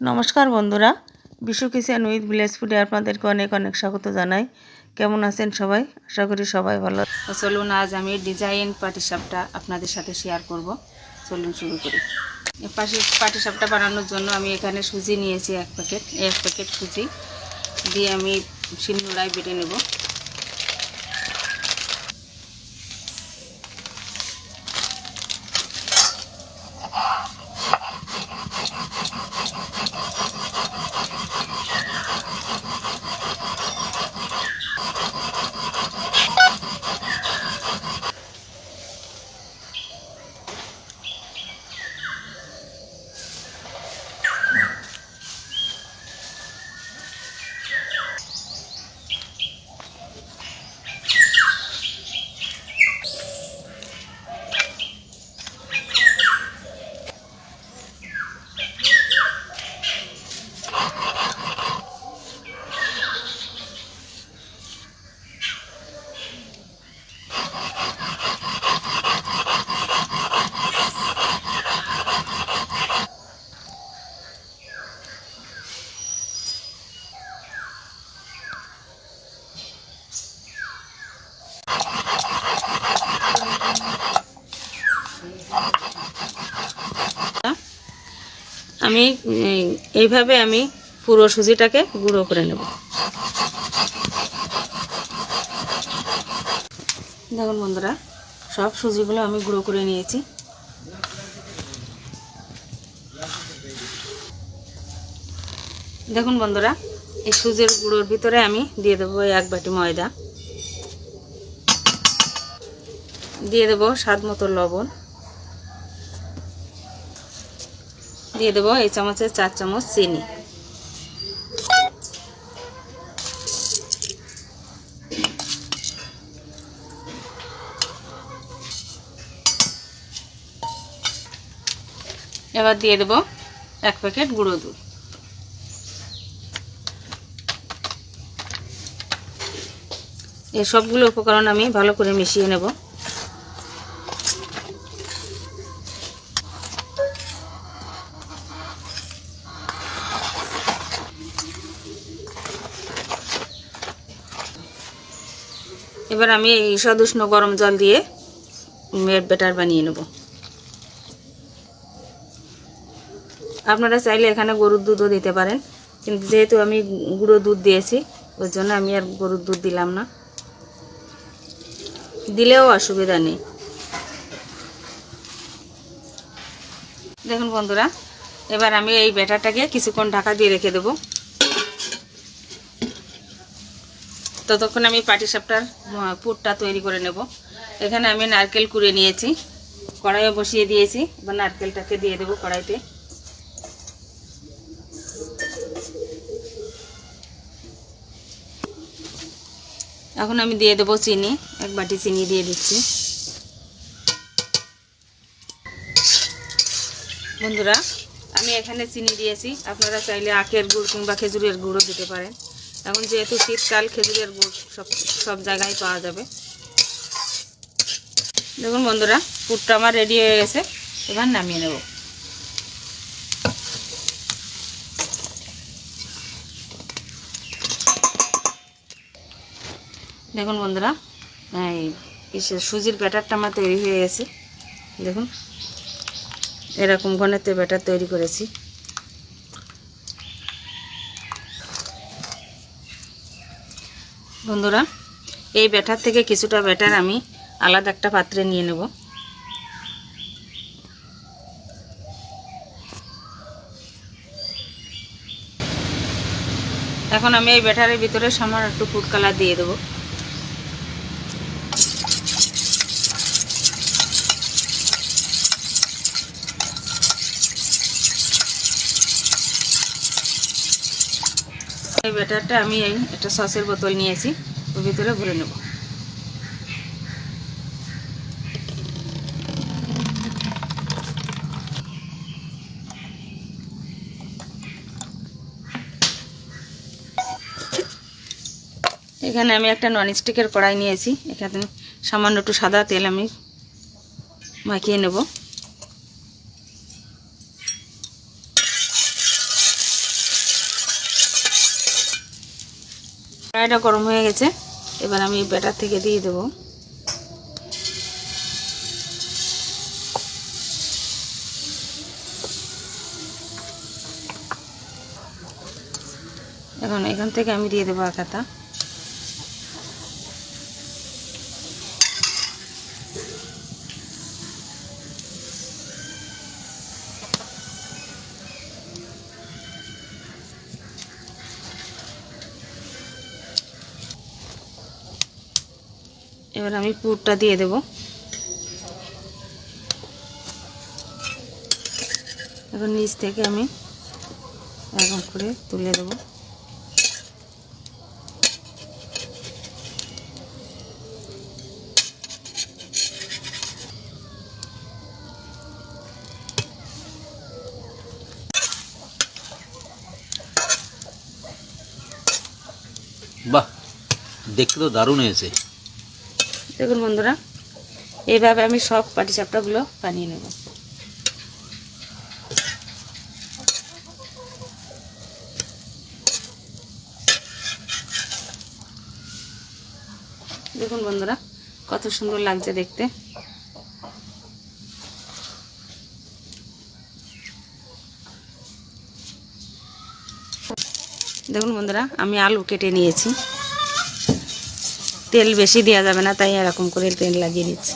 নমস্কার বন্ধুরা, Bishu kitchen with village ফুডে আপনাদেরকে অনেক অনেক স্বাগত জানাই। কেমন আছেন সবাই? আশা করি সবাই ভালো চলুন আজ আমি ডিজাইন পাটিসাপটা আপনাদের সাথে শেয়ার করব। চলুন শুরু করি। পাটি পাটিসাপটা বানানোর জন্য আমি এখানে সুজি নিয়েছি এক প্যাকেট এক প্যাকেট সুজি। দিয়ে আমি শিলনোড়ায় বেটে নেব। আমি এইভাবে আমি পুরো সুজিটাকে গুঁড়ো করে নেব। দেখুন বন্ধুরা, সব সুজিগুলো আমি গুঁড়ো করে নিয়েছি। দেখুন বন্ধুরা, এই সুজির গুঁড়োর ভিতরে আমি দিয়ে দেবো এক বাটি ময়দা। দিয়ে দেবো স্বাদ মতো লবণ। দিয়ে দেবো এই চামচের চার চামচ চিনি। এবার দিয়ে দেবো এক প্যাকেট গুঁড়ো দুধ। এই সবগুলো উপকরণ আমি ভালো করে মিশিয়ে নেব। এবার আমি এই সদুষ্ণ গরম জল দিয়ে ব্যাটার বানিয়ে নেব। আপনারা চাইলে এখানে গরুর দুধও দিতে পারেন, কিন্তু যেহেতু আমি গুঁড়ো দুধ দিয়েছি, ওই জন্য আমি আর গরুর দুধ দিলাম না। দিলেও অসুবিধা নেই। দেখুন বন্ধুরা, এবার আমি এই ব্যাটারটাকে কিছুক্ষণ ঢাকা দিয়ে রেখে দেবো। ততক্ষণ আমি পাটিসাপটার পুরটা তৈরি করে নেব। এখানে আমি নারকেল কুড়ে নিয়েছি কড়াইও বসিয়ে দিয়েছি, এবার নারকেলটাকে দিয়ে দেবো কড়াইতে। এখন আমি দিয়ে দেবো চিনি, এক বাটি চিনি দিয়ে দিচ্ছি। বন্ধুরা, আমি এখানে চিনি দিয়েছি, আপনারা চাইলে আখের গুড় কিংবা খেজুরের গুঁড়ও দিতে পারেন। এখন যেহেতু শীতকাল, খেজুরের গুড় সব সব জায়গায় পাওয়া যাবে। দেখুন বন্ধুরা, পুরটা আমার রেডি হয়ে গেছে। এবার নামিয়ে নেব। দেখুন বন্ধুরা, এই সুজির ব্যাটারটা আমার তৈরি হয়ে গেছে। দেখুন, এরকম ঘনত্বে ব্যাটার তৈরি করেছি। বন্ধুরা, এই ব্যাটার থেকে কিছুটা ব্যাটার আমি আলাদা একটা পাত্রে নিয়ে নেব। এখন আমি এই ব্যাটারের ভিতরে সামান্য একটু ফুড কালার দিয়ে দেবো। ব্যাটারটা আমি এই একটা সসের বোতল নিয়েছি, ওর ভিতরে ভরে নেব। এখানে আমি একটা ননস্টিকের কড়াই নিয়েছি, এখানে সামান্য একটু সাদা তেল আমি মাখিয়ে নেব। কড়াইটা গরম হয়ে গেছে। এবার আমি ব্যাটার থেকে দিয়ে দেব। এখন এখান থেকে আমি দিয়ে দেবো আখাতা এবার আমি পুরটা দিয়ে দেব। এখন নিচ থেকে আমি এরকম করে তুলে দেব। বাহ, দেখতে তো দারুণ হয়েছে। দেখুন বন্ধুরা, এইভাবে আমি সব পাটিসাপটাগুলো বানিয়ে নেব। দেখুন বন্ধুরা, কত সুন্দর লাগছে দেখতে। দেখুন বন্ধুরা, আমি আলু কেটে নিয়েছি। তেল বেশি দেওয়া যাবে না, তাই এরকম করে তেল লাগিয়ে দিচ্ছি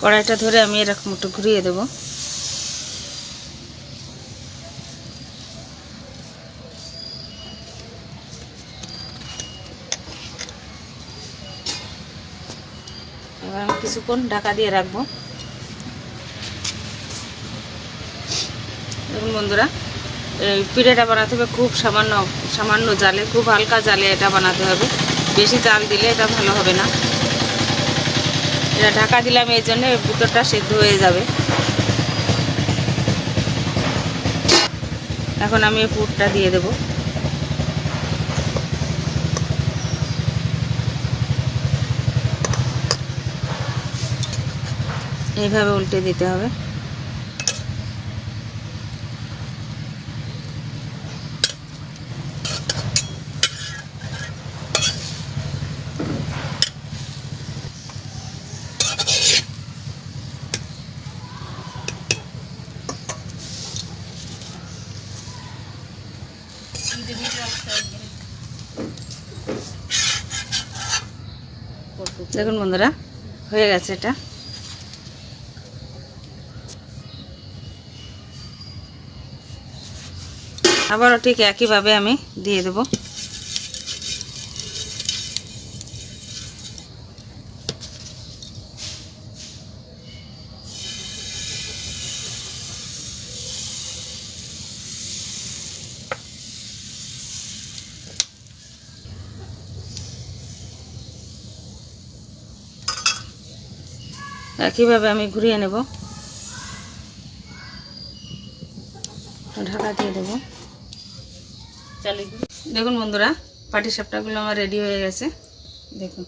কড়াইটা ধরে আমি এরকম একটু ঘুরিয়ে দেবো। আমি কিছুক্ষণ ঢাকা দিয়ে রাখব। দেখুন বন্ধুরা, এই পিঠেটা বানাতে হবে খুব সামান্য সামান্য জালে, খুব হালকা জালে এটা বানাতে হবে। বেশি জাল দিলে এটা ভালো হবে না। এটা ঢাকা দিলাম এই জন্য ভিতরটা সেদ্ধ হয়ে যাবে। এখন আমি পুরটা দিয়ে দেবো। এইভাবে উল্টে দিতে হবে। দেখুন বন্ধুরা হয়ে গেছে এটা। আবারও ঠিক একইভাবে আমি দিয়ে দেব। একইভাবে আমি ঘুরিয়ে নেব। ঢাকা দিয়ে দেবো। দেখুন বন্ধুরা পাটি সাপটাগুলো আমার রেডি হয়ে গেছে। দেখুন।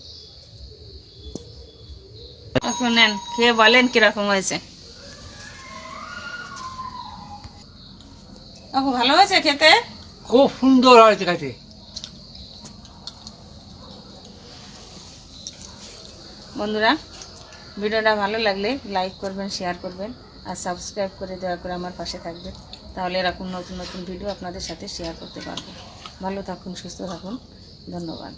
এখন নেন খেয়ে বলেন কীরকম হয়েছে। কাকু ভালো হয়েছে খেতে? খুব সুন্দর হয়েছে কাছে বন্ধুরা ভিডিওটা ভালো লাগলে লাইক করবেন শেয়ার করবেন আর সাবস্ক্রাইব করে দয়া করে আমার পাশে থাকবেন। তাহলে এরকম নতুন নতুন ভিডিও আপনাদের সাথে শেয়ার করতে পারব। ভালো থাকুন, সুস্থ থাকুন। ধন্যবাদ।